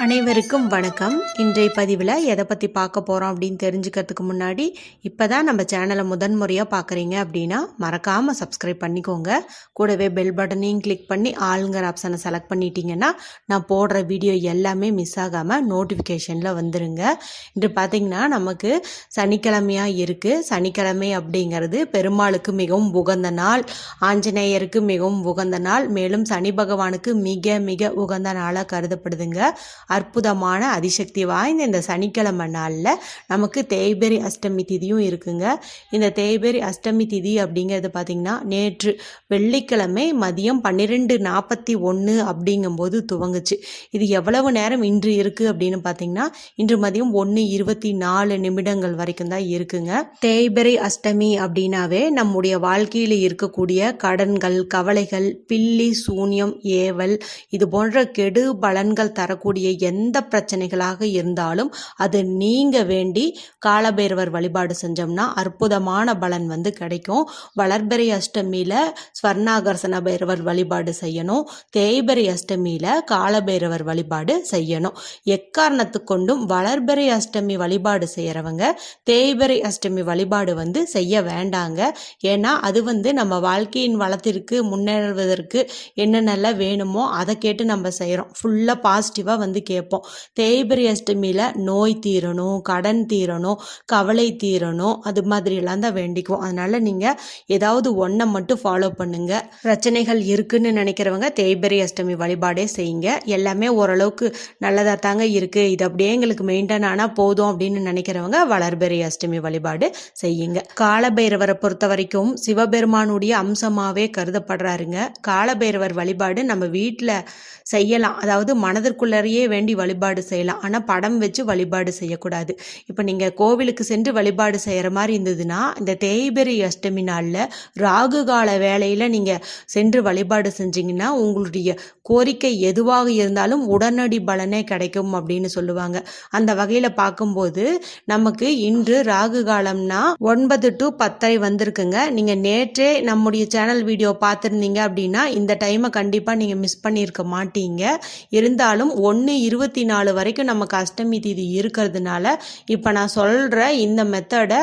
அனைவருக்கும் வணக்கம். இன்றைய பதிவில் எதை பற்றி பார்க்க போகிறோம் அப்படின்னு தெரிஞ்சுக்கிறதுக்கு முன்னாடி இப்போ தான் நம்ம சேனலை முதன்முறையாக பார்க்குறீங்க அப்படின்னா மறக்காமல் சப்ஸ்கிரைப் பண்ணிக்கோங்க. கூடவே பெல் பட்டனையும் கிளிக் பண்ணி ஆளுங்கிற ஆப்ஷனை செலக்ட் பண்ணிட்டீங்கன்னா நான் போடுற வீடியோ எல்லாமே மிஸ் ஆகாமல் நோட்டிஃபிகேஷனில் வந்துருங்க. இன்று பார்த்திங்கன்னா நமக்கு சனிக்கிழமையாக இருக்குது சனிக்கிழமை அப்படிங்கிறது பெருமாளுக்கு மிகவும் உகந்த நாள். ஆஞ்சநேயருக்கு மிகவும் உகந்த நாள். மேலும் சனி பகவானுக்கு மிக மிக உகந்த நாளாக கருதப்படுதுங்க. அற்புதமான அதிசக்தி வாய்ந்த இந்த சனிக்கிழமை நாளில் நமக்கு தேய்பெரி அஷ்டமி திதியும் இருக்குங்க. இந்த தேய்பெரி அஷ்டமி திதி அப்படிங்கிறது பார்த்திங்கன்னா நேற்று வெள்ளிக்கிழமை மதியம் பன்னிரெண்டு நாற்பத்தி ஒன்று அப்படிங்கும்போது துவங்குச்சு. இது எவ்வளவு நேரம் இன்று இருக்குது அப்படின்னு பார்த்தீங்கன்னா இன்று மதியம் ஒன்று இருபத்தி நாலு நிமிடங்கள் வரைக்கும் தான் இருக்குங்க. தேய்பெரி அஷ்டமி அப்படின்னாவே நம்முடைய வாழ்க்கையில் இருக்கக்கூடிய கடன்கள் கவலைகள் பில்லி சூன்யம் ஏவல் இது போன்ற கெடு பலன்கள் தரக்கூடிய எந்த பிரச்சனைகளாக இருந்தாலும் அது நீங்க வேண்டி காலபைரவர் வழிபாடு செஞ்சோம்னா அற்புதமான பலன் வந்து கிடைக்கும். வளர்பிறை அஷ்டமியில் ஸ்வர்ணாகர்சன பைரவர் வழிபாடு செய்யணும். தேய்பிறை அஷ்டமியில் காலபைரவர் வழிபாடு செய்யணும். எக்காரணத்து கொண்டும் வளர்பிறை அஷ்டமி வழிபாடு செய்கிறவங்க தேய்பிறை அஷ்டமி வழிபாடு வந்து செய்ய வேண்டாங்க. ஏன்னா அது வந்து நம்ம வாழ்க்கையின் வளத்திற்கு முன்னேறுவதற்கு என்னென்னலாம் வேணுமோ அதை கேட்டு நம்ம செய்கிறோம் ஃபுல்லாக பாசிட்டிவாக வந்து கேட்போம். தேய்பிரி அஷ்டமியில் நோய் தீரணும் கடன் தீரணும் கவலை தீரணும் அது மாதிரிலாம் தான் வேண்டிக்குவோம். அதனால் நீங்கள் ஏதாவது ஒன்றை மட்டும் ஃபாலோ பண்ணுங்க. பிரச்சனைகள் இருக்குன்னு நினைக்கிறவங்க தேய்பிரி அஷ்டமி வழிபாடே செய்யுங்க. எல்லாமே ஓரளவுக்கு நல்லதாக தாங்க இருக்குது இது அப்படியே எங்களுக்கு மெயின்டைன் ஆனால் போதும் அப்படின்னு நினைக்கிறவங்க வளர்பெரி அஷ்டமி வழிபாடு செய்யுங்க. காலபைரவரை பொறுத்த வரைக்கும் சிவபெருமானுடைய அம்சமாகவே கருதப்படுறாருங்க. காலபைரவர் வழிபாடு நம்ம வீட்டில் செய்யலாம். அதாவது மனதிற்குள்ளேயே வேண்டி வழிபாடு செய்யலாம். ஆனால் படம் வச்சு வழிபாடு செய்யக்கூடாது. இப்போ நீங்கள் கோவிலுக்கு சென்று வழிபாடு செய்கிற மாதிரி இருந்ததுன்னா இந்த தேய்பெரி அஷ்டமி நாளில் ராகு கால வேளையில் நீங்கள் சென்று வழிபாடு செஞ்சீங்கன்னா உங்களுடைய கோரிக்கை எதுவாக இருந்தாலும் உடனடி பலனே கிடைக்கும் அப்படின்னு சொல்லுவாங்க. அந்த வகையில் பார்க்கும்போது நமக்கு இன்று ராகு காலம்னா ஒன்பது டு பத்தரை வந்திருக்குங்க. நீங்கள் நேற்றே நம்முடைய சேனல் வீடியோ பார்த்துருந்தீங்க அப்படின்னா இந்த டைமை கண்டிப்பாக நீங்கள் மிஸ் பண்ணியிருக்க மாட்டீங்க. இருந்தாலும் ஒன்று இருபத்தி நாலு வரைக்கும் நமக்கு அஷ்டமி தீதி இருக்கிறதுனால இப்போ நான் சொல்கிற இந்த மெத்தடை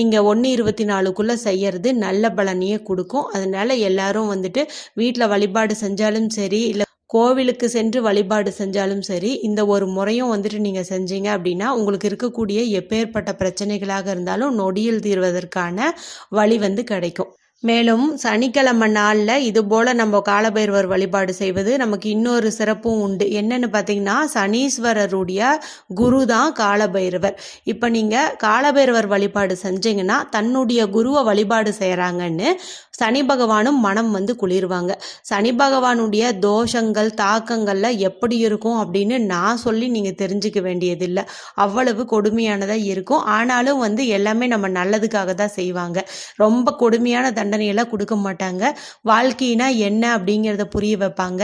நீங்கள் ஒன்று இருபத்தி நாலுக்குள்ளே செய்யறது நல்ல பலனையே கொடுக்கும். அதனால எல்லாரும் வந்துட்டு வீட்டில் வழிபாடு செஞ்சாலும் சரி இல்லை கோவிலுக்கு சென்று வழிபாடு செஞ்சாலும் சரி இந்த ஒரு முறையும் வந்துட்டு நீங்கள் செஞ்சீங்க அப்படின்னா உங்களுக்கு இருக்கக்கூடிய எப்பேற்பட்ட பிரச்சனைகளாக இருந்தாலும் நொடியில் தீர்வதற்கான வழி வந்து கிடைக்கும். மேலும் சனிக்கிழமை நாளில் இது போல் நம்ம காலபைரவர் வழிபாடு செய்வது நமக்கு இன்னொரு சிறப்பும் உண்டு. என்னென்னு பார்த்தீங்கன்னா சனீஸ்வரருடைய குரு தான் காலபைரவர். இப்போ நீங்கள் காலபைரவர் வழிபாடு செஞ்சீங்கன்னா தன்னுடைய குருவை வழிபாடு செய்கிறாங்கன்னு சனி பகவானும் மனம் வந்து குளிர்வாங்க. சனி பகவானுடைய தோஷங்கள் தாக்கங்கள்ல எப்படி இருக்கும் அப்படின்னு நான் சொல்லி நீங்கள் தெரிஞ்சுக்க வேண்டியதில்லை. அவ்வளவு கொடுமையானதாக இருக்கும். ஆனாலும் வந்து எல்லாமே நம்ம நல்லதுக்காக தான் செய்வாங்க. ரொம்ப கொடுமையான தண்டனையெல்லாம் கொடுக்க மாட்டாங்க. வாழ்க்கைனா என்ன அப்படிங்கிறத புரிய வைப்பாங்க.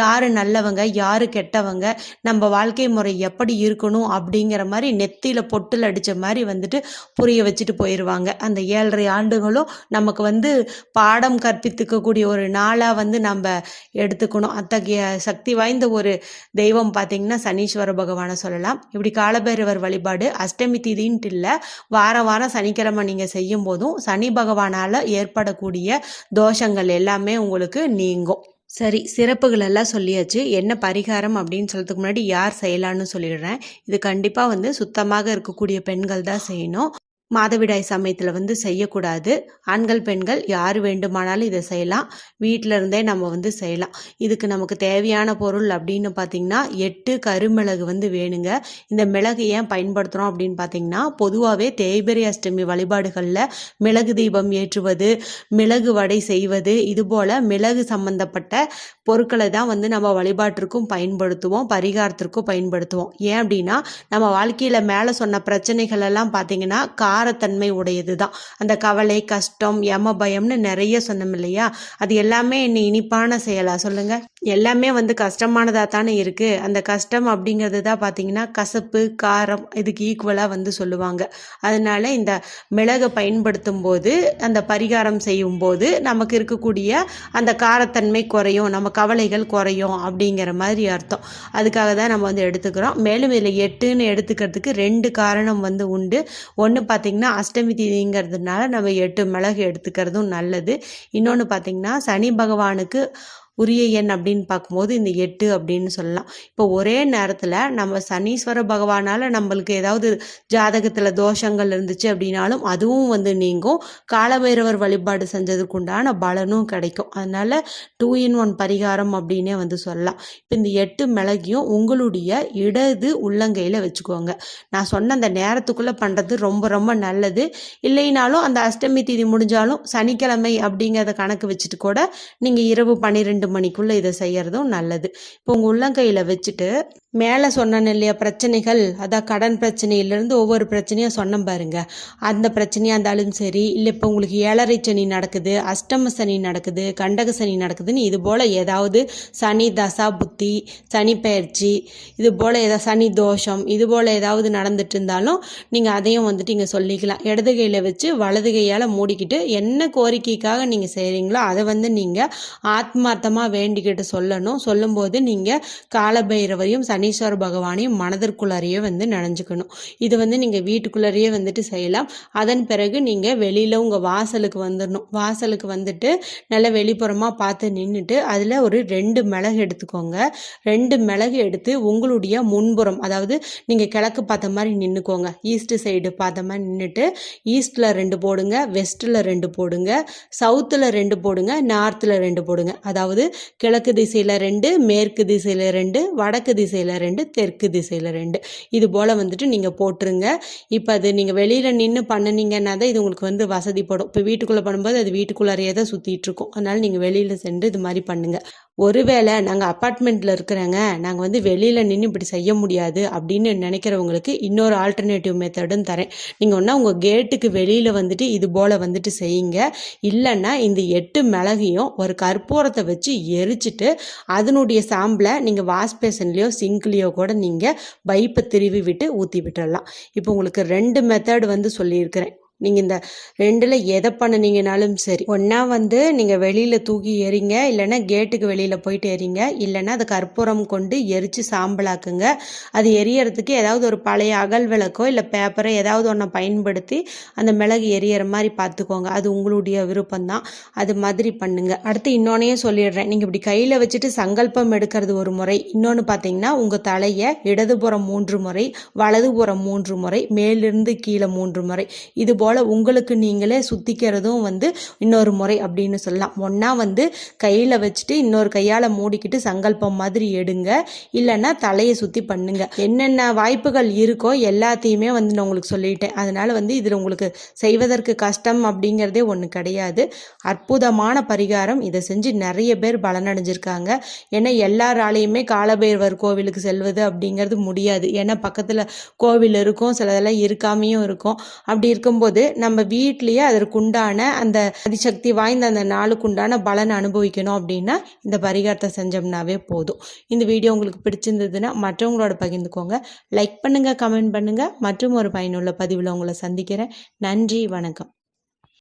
யார் நல்லவங்க யார் கெட்டவங்க நம்ம வாழ்க்கை முறை எப்படி இருக்கணும் அப்படிங்கிற மாதிரி நெத்தியில் பொட்டில் அடித்த மாதிரி வந்துட்டு புரிய வச்சுட்டு போயிடுவாங்க அந்த ஏழரை ஆண்டுகளும் நமக்கு வந்து பாடம் கற்பித்துக்கக்கூடிய ஒரு நாளாக வந்து நம்ம எடுத்துக்கணும். அத்தகைய சக்தி வாய்ந்த ஒரு தெய்வம் பார்த்திங்கன்னா சனீஸ்வர பகவானை சொல்லலாம். இப்படி காலபைரவர் வழிபாடு அஷ்டமி திதின்ட்டு இல்லை வாரம் வாரம் சனிக்கிழமை நீங்கள் செய்யும் போதும் சனி பகவானால் ஏற்படக்கூடிய தோஷங்கள் எல்லாமே உங்களுக்கு நீங்கும். சரி சிறப்புகள் எல்லாம் சொல்லியாச்சு. என்ன பரிகாரம் அப்படின்னு சொல்கிறதுக்கு முன்னாடி யார் செய்யலான்னு சொல்லிடுறேன். இது கண்டிப்பாக வந்து சுத்தமாக இருக்கக்கூடிய பெண்கள் தான் செய்யணும். மாதவிடாய் சமயத்தில் வந்து செய்யக்கூடாது. ஆண்கள் பெண்கள் யார் வேண்டுமானாலும் இதை செய்யலாம். வீட்டில் இருந்தே நம்ம வந்து செய்யலாம். இதுக்கு நமக்கு தேவையான பொருள் அப்படின்னு பார்த்திங்கன்னா எட்டு கருமிளகு வந்து வேணுங்க. இந்த மிளகு ஏன் பயன்படுத்துகிறோம் அப்படின்னு பார்த்திங்கன்னா பொதுவாகவே தேய்பிரை அஷ்டமி வழிபாடுகளில் மிளகு தீபம் ஏற்றுவது மிளகு வடை செய்வது இதுபோல் மிளகு சம்மந்தப்பட்ட பொருட்களை தான் வந்து நம்ம வழிபாட்டிற்கும் பயன்படுத்துவோம் பரிகாரத்திற்கும் பயன்படுத்துவோம். ஏன் அப்படின்னா நம்ம வாழ்க்கையில் மேலே சொன்ன பிரச்சனைகள் எல்லாம் பார்த்திங்கன்னா கா காரத்தன்மை உடையது தான் அந்த கவலை கஷ்டம் யம பயம்னு நிறைய சொன்னோம் இல்லையா? அது எல்லாமே என்ன இனிப்பான செயலா சொல்லுங்க. எல்லாமே வந்து கஷ்டமானதாக தானே இருக்குது அந்த கஷ்டம் அப்படிங்கிறது தான் பார்த்தீங்கன்னா கசப்பு காரம் இதுக்கு ஈக்குவலாக வந்து சொல்லுவாங்க. அதனால் இந்த மிளகை பயன்படுத்தும் போது அந்த பரிகாரம் செய்யும் போது நமக்கு இருக்கக்கூடிய அந்த காரத்தன்மை குறையும் நம்ம கவலைகள் குறையும் அப்படிங்கிற மாதிரி அர்த்தம். அதுக்காக தான் நம்ம வந்து எடுத்துக்கிறோம். மேலும் இதில் எட்டுன்னு எடுத்துக்கிறதுக்கு ரெண்டு காரணம் வந்து உண்டு. ஒன்று பார்த்திங்கன்னா அஷ்டமி தீதிங்கிறதுனால நம்ம எட்டு மிளகு எடுத்துக்கிறதும் நல்லது. இன்னொன்று பார்த்திங்கன்னா சனி பகவானுக்கு உரிய எண் அப்படின்னு பார்க்கும்போது இந்த எட்டு அப்படின்னு சொல்லலாம். இப்போ ஒரே நேரத்தில் நம்ம சனீஸ்வர பகவானால் நம்மளுக்கு ஏதாவது ஜாதகத்தில் தோஷங்கள் இருந்துச்சு அப்படின்னாலும் அதுவும் வந்து நீங்கும். காலபைரவர் வழிபாடு செஞ்சதுக்கு உண்டான பலனும் கிடைக்கும். அதனால் டூ இன் ஒன் பரிகாரம் அப்படின்னே வந்து சொல்லலாம். இப்போ இந்த எட்டு மிளகியும் உங்களுடைய இடது உள்ளங்கையில் வச்சுக்கோங்க. நான் சொன்ன அந்த நேரத்துக்குள்ளே பண்ணுறது ரொம்ப ரொம்ப நல்லது. இல்லைனாலும் அந்த அஷ்டமி தீதி முடிஞ்சாலும் சனிக்கிழமை அப்படிங்கிறத கணக்கு வச்சுட்டு கூட நீங்கள் இரவு பன்னிரெண்டு மணிக்குள்ளே இதை செய்கிறதும் நல்லது. இப்போ உங்கள் உள்ளங்கையில் வச்சுட்டு மேலே சொன்னேன் இல்லையா பிரச்சனைகள் அதான் கடன் பிரச்சனையிலேருந்து ஒவ்வொரு பிரச்சனையும் சொன்னேன் பாருங்க. அந்த பிரச்சனையாக இருந்தாலும் சரி இல்லை இப்போ உங்களுக்கு ஏழரை சனி நடக்குது அஷ்டம சனி நடக்குது கண்டக சனி நடக்குதுன்னு இது போல் ஏதாவது சனி தசா புத்தி சனி பயிற்சி இது போல் ஏதாவது சனி தோஷம் இது போல் ஏதாவது நடந்துட்டு இருந்தாலும் நீங்கள் அதையும் வந்துட்டு இங்கே சொல்லிக்கலாம். இடது கையில் வச்சு வலது கையால் மூடிக்கிட்டு என்ன கோரிக்கைக்காக நீங்கள் செய்கிறீங்களோ அதை வந்து நீங்கள் ஆத்மார்த்தமாக வேண்டிக்கிட்டு சொல்லணும். சொல்லும்போது நீங்கள் காலபைரவரையும் சனீஸ்வர பகவானையும் மனதிற்குள்ளாரையே வந்து நினைஞ்சுக்கணும். இது வந்து நீங்கள் வீட்டுக்குள்ளாரையே வந்துட்டு செய்யலாம். அதன் பிறகு நீங்கள் வெளியில் உங்கள் வாசலுக்கு வந்துடணும் வாசலுக்கு வந்துட்டு நல்லா வெளிப்புறமாக பார்த்து நின்றுட்டு அதில் ஒரு ரெண்டு மிளகு எடுத்துக்கோங்க. ரெண்டு மிளகு எடுத்து உங்களுடைய முன்புறம் அதாவது நீங்கள் கிழக்கு பார்த்த மாதிரி நின்றுக்கோங்க ஈஸ்ட் சைடு பார்த்த மாதிரி நின்றுட்டு ஈஸ்டில் ரெண்டு போடுங்க வெஸ்ட்டில் ரெண்டு போடுங்க சவுத்தில் ரெண்டு போடுங்க நார்த்தில் ரெண்டு போடுங்க. அதாவது கிழக்கு திசையில் ரெண்டு மேற்கு திசையில் ரெண்டு வடக்கு திசையில் ரெண்டு தெற்கு திசையில் ரெண்டு. இது போல் வந்துட்டு நீங்கள் போட்டுருங்க. இப்போ அது நீங்கள் வெளியில் நின்று பண்ணினீங்கன்னா தான் இது உங்களுக்கு வந்து வசதிப்படும் இப்போ வீட்டுக்குள்ளே பண்ணும்போது அது வீட்டுக்குள்ளாரையே தான் சுற்றிட்டு இருக்கும். அதனால் நீங்கள் வெளியில் சென்று இது மாதிரி பண்ணுங்கள் ஒருவேளை நாங்கள் அப்பார்ட்மெண்ட்டில் இருக்கிறாங்க நாங்கள் வந்து வெளியில் நின்று இப்படி செய்ய முடியாது அப்படின்னு நினைக்கிறவங்களுக்கு இன்னொரு ஆல்டர்னேட்டிவ் மெத்தடும் தரேன். நீங்கள் ஒன்றா உங்கள் கேட்டுக்கு வெளியில் வந்துட்டு இது போல் வந்துட்டு செய்யுங்க. இல்லைன்னா இந்த எட்டு மிளகையும் ஒரு கற்பூரத்தை வச்சு எரிச்சிட்டு அதனுடைய சாம்பிளை நீங்கள் வாஷ் பேசன்லேயோ சிங்க்லேயோ கூட நீங்கள் பைப்பை திருவி விட்டு ஊற்றி விட்டுடலாம் இப்போ உங்களுக்கு ரெண்டு மெத்தட் வந்து சொல்லியிருக்கிறேன். நீங்கள் இந்த ரெண்டில் எதை பண்ணினீங்கனாலும் சரி. ஒன்றா வந்து நீங்கள் வெளியில் தூக்கி எறிங்க இல்லைன்னா கேட்டுக்கு வெளியில் போயிட்டு எறிங்க இல்லைன்னா அதை கற்பூரம் கொண்டு எரித்து சாம்பலாக்குங்க. அது எரியறதுக்கு ஏதாவது ஒரு பழைய அகல் விளக்கோ இல்லை பேப்பரோ ஏதாவது ஒன்றை பயன்படுத்தி அந்த மிளகு எரியற மாதிரி பார்த்துக்கோங்க. அது உங்களுடைய விருப்பம்தான். அது மாதிரி பண்ணுங்க. அடுத்து இன்னொன்னையும் சொல்லிடுறேன். நீங்கள் இப்படி கையில் வச்சுட்டு சங்கல்பம் எடுக்கிறது ஒரு முறை. இன்னொன்று பார்த்தீங்கன்னா உங்கள் தலையை இடதுபுறம் மூன்று முறை வலதுபுறம் மூன்று முறை மேலிருந்து கீழே மூன்று முறை. இது போல் போல் உங்களுக்கு நீங்களே சுற்றிக்கிறதும் வந்து இன்னொரு முறை அப்படின்னு சொல்லலாம். ஒன்றா வந்து கையில் வச்சுட்டு இன்னொரு கையால் மூடிக்கிட்டு சங்கல்பம் மாதிரி எடுங்க. இல்லைன்னா தலையை சுற்றி பண்ணுங்க. என்னென்ன வாய்ப்புகள் இருக்கோ எல்லாத்தையுமே வந்து நான் உங்களுக்கு சொல்லிட்டேன். அதனால் வந்து இதில் உங்களுக்கு செய்வதற்கு கஷ்டம் அப்படிங்கிறதே ஒன்று கிடையாது. அற்புதமான பரிகாரம். இதை செஞ்சு நிறைய பேர் பலனடைஞ்சிருக்காங்க. ஏன்னா எல்லாராலையுமே காலபைரவர் கோவிலுக்கு செல்வது அப்படிங்கிறது முடியாது. ஏன்னா பக்கத்தில் கோவில் இருக்கும் சிலதெல்லாம் இருக்காமையும் இருக்கும். அப்படி இருக்கும்போது நம்ம வீட்லேயே அதற்குண்டான அந்த அதிசக்தி வாய்ந்த அந்த நாளுக்குண்டான பலனை அனுபவிக்கணும் அப்படின்னா இந்த பரிகாரத்தை செஞ்சோம்னாவே போதும். இந்த வீடியோ உங்களுக்கு பிடிச்சிருந்ததுன்னா மற்றவங்களோட பகிர்ந்துக்கோங்க. லைக் பண்ணுங்கள் கமெண்ட் பண்ணுங்கள் மற்றும் ஒரு பயனுள்ள பதிவில் உங்களை சந்திக்கிறேன். நன்றி வணக்கம்.